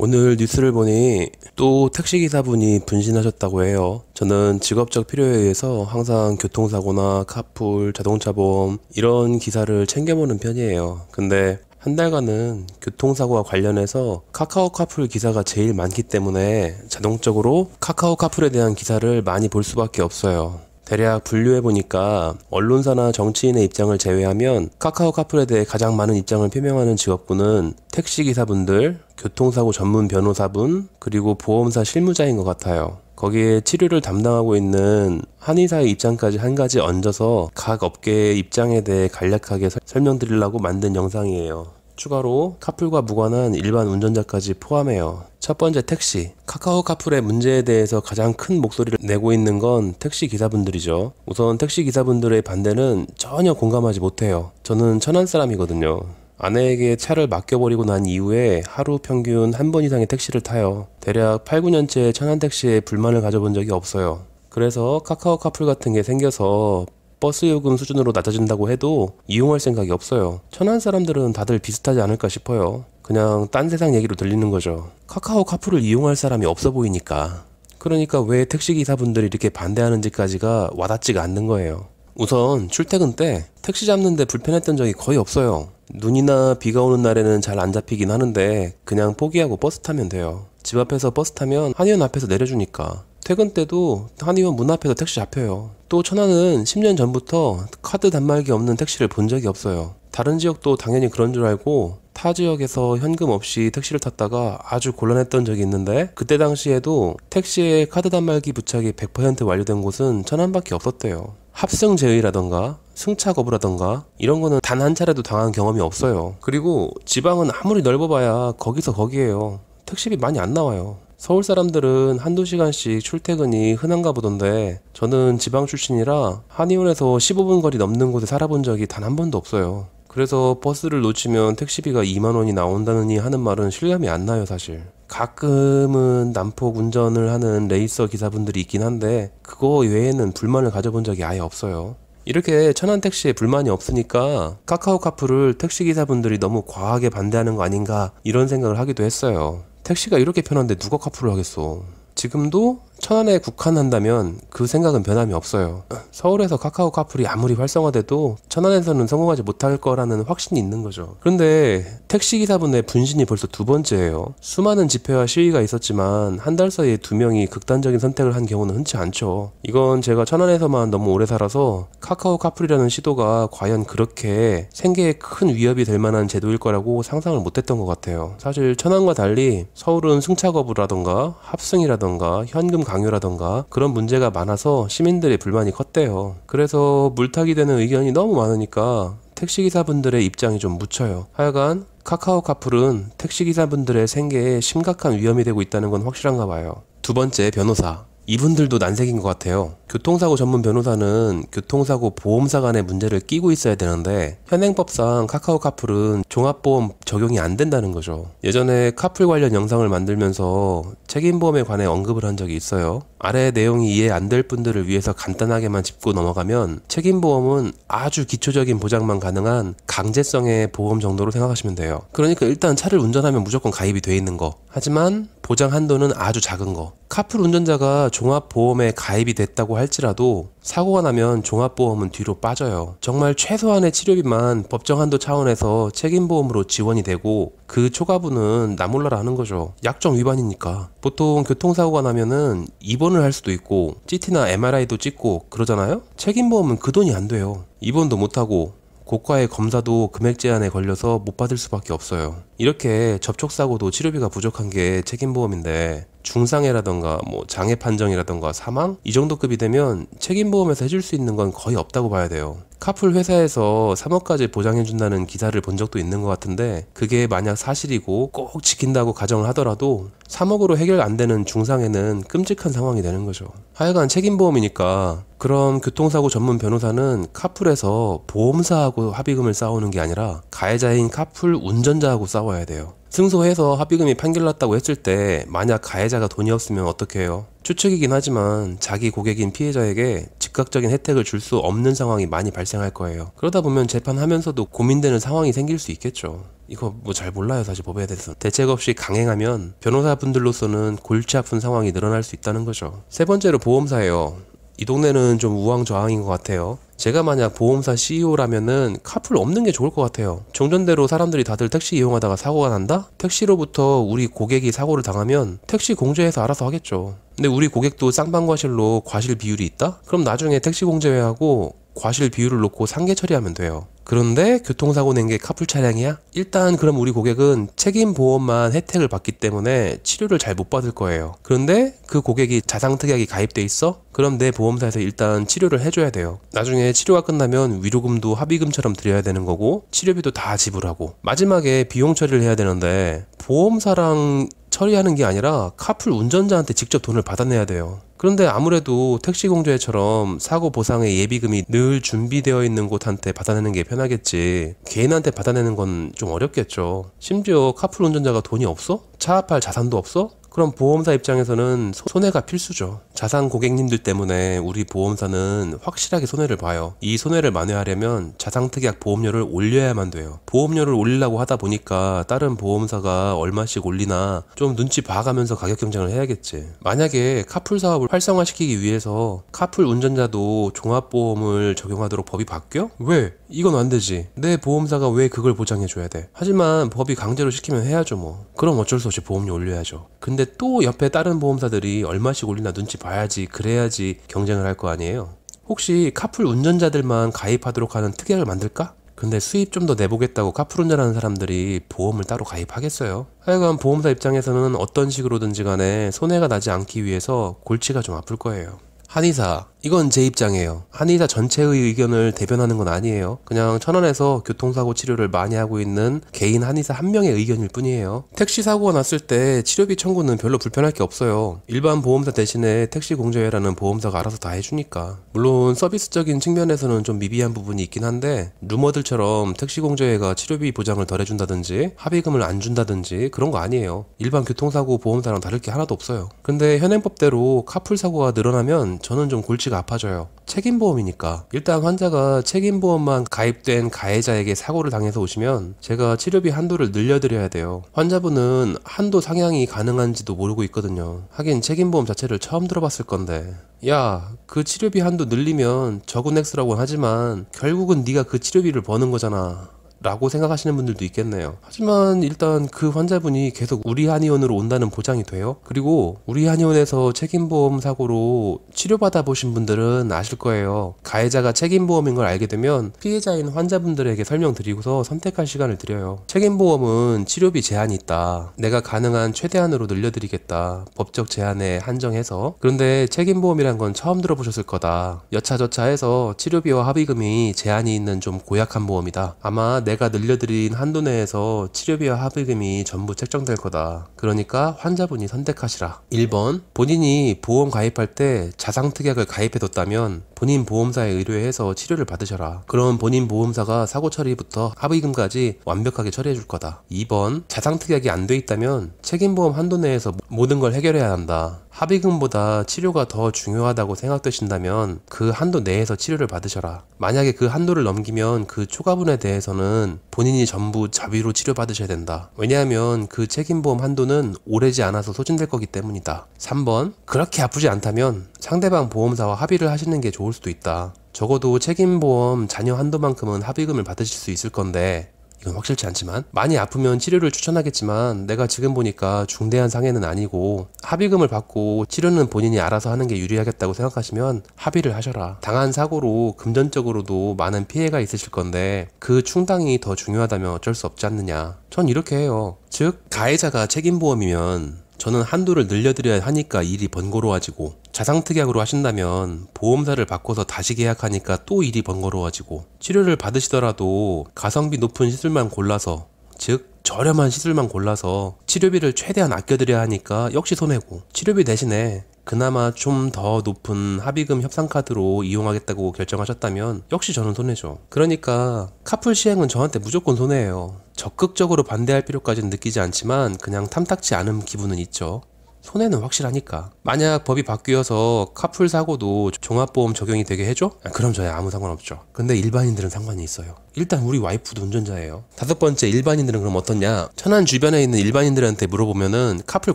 오늘 뉴스를 보니 또 택시기사분이 분신하셨다고 해요. 저는 직업적 필요에 의해서 항상 교통사고나 카풀, 자동차 보험 이런 기사를 챙겨보는 편이에요. 근데 한 달간은 교통사고와 관련해서 카카오 카풀 기사가 제일 많기 때문에 자동적으로 카카오 카풀에 대한 기사를 많이 볼 수밖에 없어요. 대략 분류해 보니까 언론사나 정치인의 입장을 제외하면 카카오 카풀에 대해 가장 많은 입장을 표명하는 직업군은 택시기사분들, 교통사고 전문 변호사분, 그리고 보험사 실무자인 것 같아요. 거기에 치료를 담당하고 있는 한의사의 입장까지 한 가지 얹어서 각 업계의 입장에 대해 간략하게 설명드리려고 만든 영상이에요. 추가로 카풀과 무관한 일반 운전자까지 포함해요. 첫 번째 택시. 카카오 카풀의 문제에 대해서 가장 큰 목소리를 내고 있는 건 택시 기사분들이죠. 우선 택시 기사분들의 반대는 전혀 공감하지 못해요. 저는 천안 사람이거든요. 아내에게 차를 맡겨버리고 난 이후에 하루 평균 한 번 이상의 택시를 타요. 대략 8, 9년째 천안 택시에 불만을 가져본 적이 없어요. 그래서 카카오 카풀 같은 게 생겨서 버스 요금 수준으로 낮아진다고 해도 이용할 생각이 없어요. 천안 사람들은 다들 비슷하지 않을까 싶어요. 그냥 딴 세상 얘기로 들리는 거죠. 카카오 카풀을 이용할 사람이 없어 보이니까. 그러니까 왜 택시기사분들이 이렇게 반대하는지까지가 와닿지가 않는 거예요. 우선 출퇴근 때 택시 잡는데 불편했던 적이 거의 없어요. 눈이나 비가 오는 날에는 잘 안 잡히긴 하는데 그냥 포기하고 버스 타면 돼요. 집 앞에서 버스 타면 한의원 앞에서 내려주니까. 퇴근 때도 한의원 문 앞에서 택시 잡혀요. 또 천안은 10년 전부터 카드 단말기 없는 택시를 본 적이 없어요. 다른 지역도 당연히 그런 줄 알고 타 지역에서 현금 없이 택시를 탔다가 아주 곤란했던 적이 있는데 그때 당시에도 택시에 카드 단말기 부착이 100% 완료된 곳은 천안밖에 없었대요. 합승 제의라던가 승차 거부라던가 이런 거는 단 한 차례도 당한 경험이 없어요. 그리고 지방은 아무리 넓어봐야 거기서 거기에요. 택시비 많이 안 나와요. 서울 사람들은 한두 시간씩 출퇴근이 흔한가 보던데 저는 지방 출신이라 한의원에서 15분 거리 넘는 곳에 살아본 적이 단 한 번도 없어요. 그래서 버스를 놓치면 택시비가 2만 원이 나온다느니 하는 말은 실감이 안 나요, 사실. 가끔은 난폭 운전을 하는 레이서 기사분들이 있긴 한데 그거 외에는 불만을 가져본 적이 아예 없어요. 이렇게 천안 택시에 불만이 없으니까 카카오 카풀을 택시 기사분들이 너무 과하게 반대하는 거 아닌가 이런 생각을 하기도 했어요. 택시가 이렇게 편한데 누가 카풀을 하겠어. 지금도 천안에 국한한다면 그 생각은 변함이 없어요. 서울에서 카카오 카풀이 아무리 활성화돼도 천안에서는 성공하지 못할 거라는 확신이 있는 거죠. 그런데 택시기사분의 분신이 벌써 두 번째예요. 수많은 집회와 시위가 있었지만 한 달 사이에 두 명이 극단적인 선택을 한 경우는 흔치 않죠. 이건 제가 천안에서만 너무 오래 살아서 카카오 카풀이라는 시도가 과연 그렇게 생계에 큰 위협이 될 만한 제도일 거라고 상상을 못했던 것 같아요. 사실 천안과 달리 서울은 승차 거부라던가 합승이라던가 현금 강요라던가 그런 문제가 많아서 시민들의 불만이 컸대요. 그래서 물타기 되는 의견이 너무 많으니까 택시기사분들의 입장이 좀 묻혀요. 하여간 카카오 카풀은 택시기사분들의 생계에 심각한 위험이 되고 있다는 건 확실한가 봐요. 두 번째, 변호사. 이분들도 난색인 것 같아요. 교통사고 전문 변호사는 교통사고 보험사 간의 문제를 끼고 있어야 되는데 현행법상 카카오 카풀은 종합보험 적용이 안 된다는 거죠. 예전에 카풀 관련 영상을 만들면서 책임보험에 관해 언급을 한 적이 있어요. 아래 내용이 이해 안 될 분들을 위해서 간단하게만 짚고 넘어가면 책임보험은 아주 기초적인 보장만 가능한 강제성의 보험 정도로 생각하시면 돼요. 그러니까 일단 차를 운전하면 무조건 가입이 돼 있는 거. 하지만 보장 한도는 아주 작은 거. 카풀 운전자가 종합보험에 가입이 됐다고 할지라도 사고가 나면 종합보험은 뒤로 빠져요. 정말 최소한의 치료비만 법정 한도 차원에서 책임보험으로 지원이 되고 그 초과분은 나 몰라라 하는 거죠. 약정 위반이니까. 보통 교통사고가 나면은 입원을 할 수도 있고 CT나 MRI도 찍고 그러잖아요? 책임보험은 그 돈이 안 돼요. 입원도 못하고 고가의 검사도 금액 제한에 걸려서 못 받을 수밖에 없어요. 이렇게 접촉사고도 치료비가 부족한 게 책임보험인데 중상해라던가 뭐 장애 판정이라던가 사망 이 정도 급이 되면 책임보험에서 해줄 수 있는 건 거의 없다고 봐야 돼요. 카풀 회사에서 3억까지 보장해준다는 기사를 본 적도 있는 것 같은데 그게 만약 사실이고 꼭 지킨다고 가정을 하더라도 3억으로 해결 안 되는 중상해는 끔찍한 상황이 되는 거죠. 하여간 책임보험이니까 그럼 교통사고 전문 변호사는 카풀에서 보험사하고 합의금을 싸우는 게 아니라 가해자인 카풀 운전자하고 싸워야 돼요. 승소해서 합의금이 판결났다고 했을 때 만약 가해자가 돈이 없으면 어떻게 해요? 추측이긴 하지만 자기 고객인 피해자에게 즉각적인 혜택을 줄 수 없는 상황이 많이 발생할 거예요. 그러다 보면 재판하면서도 고민되는 상황이 생길 수 있겠죠. 이거 뭐 잘 몰라요 사실 법에 대해서 대책 없이 강행하면 변호사분들로서는 골치 아픈 상황이 늘어날 수 있다는 거죠 세 번째로 보험사예요 이 동네는 좀 우왕좌왕인 것 같아요. 제가 만약 보험사 CEO라면은 카풀 없는 게 좋을 것 같아요. 종전대로 사람들이 다들 택시 이용하다가 사고가 난다? 택시로부터 우리 고객이 사고를 당하면 택시 공제해서 알아서 하겠죠. 근데 우리 고객도 쌍방과실로 과실 비율이 있다? 그럼 나중에 택시 공제회하고 과실 비율을 놓고 상계 처리하면 돼요. 그런데 교통사고 낸 게 카풀 차량이야? 일단 그럼 우리 고객은 책임 보험만 혜택을 받기 때문에 치료를 잘 못 받을 거예요. 그런데 그 고객이 자상특약이 가입돼 있어? 그럼 내 보험사에서 일단 치료를 해줘야 돼요. 나중에 치료가 끝나면 위로금도 합의금처럼 드려야 되는 거고 치료비도 다 지불하고 마지막에 비용 처리를 해야 되는데 보험사랑 처리하는 게 아니라 카풀 운전자한테 직접 돈을 받아내야 돼요. 그런데 아무래도 택시공제처럼 사고 보상의 예비금이 늘 준비되어 있는 곳한테 받아내는 게 편하겠지. 개인한테 받아내는 건 좀 어렵겠죠. 심지어 카풀 운전자가 돈이 없어? 차압할 자산도 없어? 그럼 보험사 입장에서는 손해가 필수죠. 자산 고객님들 때문에 우리 보험사는 확실하게 손해를 봐요. 이 손해를 만회하려면 자상특약 보험료를 올려야만 돼요. 보험료를 올리려고 하다 보니까 다른 보험사가 얼마씩 올리나 좀 눈치 봐가면서 가격 경쟁을 해야겠지. 만약에 카풀 사업을 활성화시키기 위해서 카풀 운전자도 종합보험을 적용하도록 법이 바뀌어? 왜? 이건 안 되지. 내 보험사가 왜 그걸 보장해줘야 돼? 하지만 법이 강제로 시키면 해야죠 뭐. 그럼 어쩔 수 없이 보험료 올려야죠. 근데 또 옆에 다른 보험사들이 얼마씩 올리나 눈치 봐야지 그래야지 경쟁을 할 거 아니에요. 혹시 카풀 운전자들만 가입하도록 하는 특약을 만들까? 근데 수입 좀 더 내보겠다고 카풀 운전하는 사람들이 보험을 따로 가입하겠어요? 하여간 보험사 입장에서는 어떤 식으로든지 간에 손해가 나지 않기 위해서 골치가 좀 아플 거예요. 한의사 이건 제 입장이에요. 한의사 전체의 의견을 대변하는 건 아니에요. 그냥 천안에서 교통사고 치료를 많이 하고 있는 개인 한의사 한 명의 의견일 뿐이에요. 택시 사고가 났을 때 치료비 청구는 별로 불편할 게 없어요. 일반 보험사 대신에 택시 공제회라는 보험사가 알아서 다 해주니까. 물론 서비스적인 측면에서는 좀 미비한 부분이 있긴 한데 루머들처럼 택시 공제회가 치료비 보장을 덜 해준다든지 합의금을 안 준다든지 그런 거 아니에요. 일반 교통사고 보험사랑 다를 게 하나도 없어요. 근데 현행법대로 카풀 사고가 늘어나면 저는 좀 골치 골치가 아파져요. 책임보험이니까. 일단 환자가 책임보험만 가입된 가해자에게 사고를 당해서 오시면 제가 치료비 한도를 늘려드려야 돼요. 환자분은 한도 상향이 가능한지도 모르고 있거든요. 하긴 책임보험 자체를 처음 들어봤을 건데. 야, 그 치료비 한도 늘리면 적은 액수라고 하지만 결국은 네가 그 치료비를 버는 거잖아. 라고 생각하시는 분들도 있겠네요. 하지만 일단 그 환자분이 계속 우리 한의원으로 온다는 보장이 돼요. 그리고 우리 한의원에서 책임보험 사고로 치료받아 보신 분들은 아실 거예요. 가해자가 책임보험인 걸 알게 되면 피해자인 환자분들에게 설명드리고서 선택할 시간을 드려요. 책임보험은 치료비 제한이 있다. 내가 가능한 최대한으로 늘려드리겠다. 법적 제한에 한정해서. 그런데 책임보험이란 건 처음 들어보셨을 거다. 여차저차 해서 치료비와 합의금이 제한이 있는 좀 고약한 보험이다. 아마 내가 늘려드린 한도 내에서 치료비와 합의금이 전부 책정될 거다. 그러니까 환자분이 선택하시라. 1번 본인이 보험 가입할 때 자상특약을 가입해뒀다면 본인 보험사에 의뢰해서 치료를 받으셔라. 그럼 본인 보험사가 사고 처리부터 합의금까지 완벽하게 처리해 줄 거다. 2번 자상 특약이 안 돼 있다면 책임보험 한도 내에서 모든 걸 해결해야 한다. 합의금보다 치료가 더 중요하다고 생각되신다면 그 한도 내에서 치료를 받으셔라. 만약에 그 한도를 넘기면 그 초과분에 대해서는 본인이 전부 자비로 치료받으셔야 된다. 왜냐하면 그 책임보험 한도는 오래지 않아서 소진될 거기 때문이다. 3번 그렇게 아프지 않다면 상대방 보험사와 합의를 하시는 게 좋을 수도 있다. 적어도 책임보험 잔여 한도만큼은 합의금을 받으실 수 있을 건데 이건 확실치 않지만 많이 아프면 치료를 추천하겠지만 내가 지금 보니까 중대한 상해는 아니고 합의금을 받고 치료는 본인이 알아서 하는 게 유리하겠다고 생각하시면 합의를 하셔라. 당한 사고로 금전적으로도 많은 피해가 있으실 건데 그 충당이 더 중요하다면 어쩔 수 없지 않느냐. 전 이렇게 해요. 즉 가해자가 책임보험이면 저는 한도를 늘려드려야 하니까 일이 번거로워지고 자상특약으로 하신다면 보험사를 바꿔서 다시 계약하니까 또 일이 번거로워지고 치료를 받으시더라도 가성비 높은 시술만 골라서 즉 저렴한 시술만 골라서 치료비를 최대한 아껴드려야 하니까 역시 손해고 치료비 대신에 그나마 좀 더 높은 합의금 협상카드로 이용하겠다고 결정하셨다면 역시 저는 손해죠. 그러니까 카풀 시행은 저한테 무조건 손해예요. 적극적으로 반대할 필요까지는 느끼지 않지만 그냥 탐탁치 않은 기분은 있죠. 손해는 확실하니까. 만약 법이 바뀌어서 카풀 사고도 종합보험 적용이 되게 해줘? 아, 그럼 저야 아무 상관없죠. 근데 일반인들은 상관이 있어요. 일단 우리 와이프도 운전자예요. 다섯 번째 일반인들은 그럼 어떻냐? 천안 주변에 있는 일반인들한테 물어보면은 카풀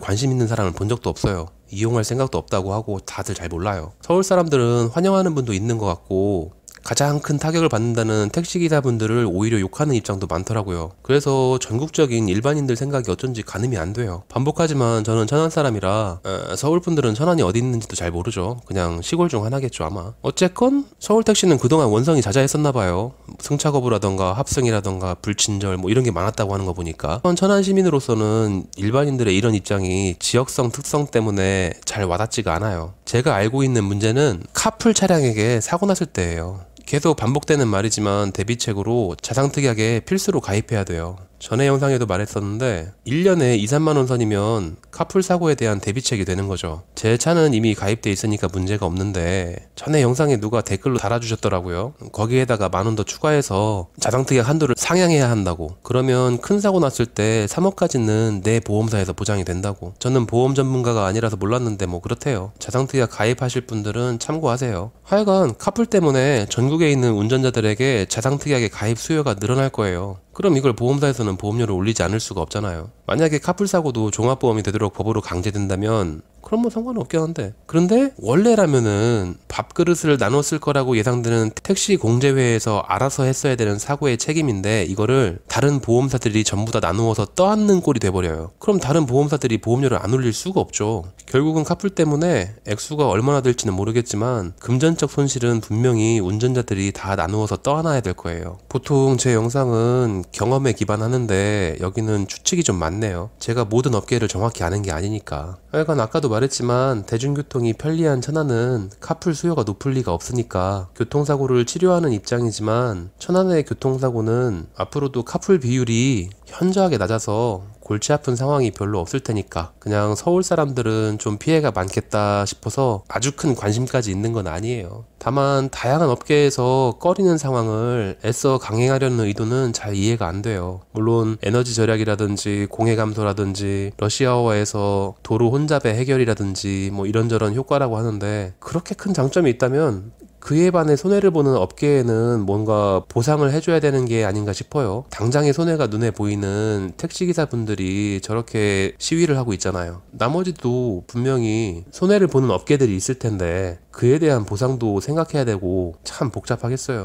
관심 있는 사람을 본 적도 없어요. 이용할 생각도 없다고 하고 다들 잘 몰라요. 서울 사람들은 환영하는 분도 있는 것 같고 가장 큰 타격을 받는다는 택시기사분들을 오히려 욕하는 입장도 많더라고요. 그래서 전국적인 일반인들 생각이 어쩐지 가늠이 안 돼요. 반복하지만 저는 천안 사람이라 에, 서울 분들은 천안이 어디 있는지도 잘 모르죠. 그냥 시골 중 하나겠죠 아마. 어쨌건 서울 택시는 그동안 원성이 자자했었나 봐요. 승차 거부라던가 합승이라던가 불친절 뭐 이런 게 많았다고 하는 거 보니까 천안 시민으로서는 일반인들의 이런 입장이 지역성 특성 때문에 잘 와닿지가 않아요. 제가 알고 있는 문제는 카풀 차량에게 사고 났을 때예요. 계속 반복되는 말이지만 대비책으로 자상특약에 필수로 가입해야 돼요. 전에 영상에도 말했었는데 1년에 2, 3만 원 선이면 카풀 사고에 대한 대비책이 되는 거죠. 제 차는 이미 가입돼 있으니까 문제가 없는데 전에 영상에 누가 댓글로 달아주셨더라고요. 거기에다가 만원 더 추가해서 자상특약 한도를 상향해야 한다고. 그러면 큰 사고 났을 때 3억까지는 내 보험사에서 보장이 된다고. 저는 보험 전문가가 아니라서 몰랐는데 뭐 그렇대요. 자상특약 가입하실 분들은 참고하세요. 하여간 카풀 때문에 전국에 있는 운전자들에게 자상특약의 가입 수요가 늘어날 거예요. 그럼 이걸 보험사에서는 보험료를 올리지 않을 수가 없잖아요. 만약에 카풀 사고도 종합보험이 되도록 법으로 강제된다면 그럼 뭐 상관없긴 한데. 그런데 원래라면은 밥그릇을 나눴을 거라고 예상되는 택시 공제회에서 알아서 했어야 되는 사고의 책임인데 이거를 다른 보험사들이 전부 다 나누어서 떠안는 꼴이 돼버려요. 그럼 다른 보험사들이 보험료를 안 올릴 수가 없죠. 결국은 카풀 때문에 액수가 얼마나 될지는 모르겠지만 금전적 손실은 분명히 운전자들이 다 나누어서 떠안아야 될 거예요. 보통 제 영상은 경험에 기반하는데 여기는 추측이 좀 많 네요. 제가 모든 업계를 정확히 아는 게 아니니까. 하여간 아까도 말했지만 대중교통이 편리한 천안은 카풀 수요가 높을 리가 없으니까 교통사고를 치료하는 입장이지만 천안의 교통사고는 앞으로도 카풀 비율이 현저하게 낮아서 골치 아픈 상황이 별로 없을 테니까 그냥 서울 사람들은 좀 피해가 많겠다 싶어서 아주 큰 관심까지 있는 건 아니에요. 다만 다양한 업계에서 꺼리는 상황을 애써 강행하려는 의도는 잘 이해가 안 돼요. 물론 에너지 절약이라든지 공해 감소라든지 러시아어에서 도로 혼잡의 해결이라든지 뭐 이런저런 효과라고 하는데 그렇게 큰 장점이 있다면 그에 반해 손해를 보는 업계에는 뭔가 보상을 해줘야 되는 게 아닌가 싶어요. 당장의 손해가 눈에 보이는 택시기사분들이 저렇게 시위를 하고 있잖아요. 나머지도 분명히 손해를 보는 업계들이 있을 텐데 그에 대한 보상도 생각해야 되고 참 복잡하겠어요.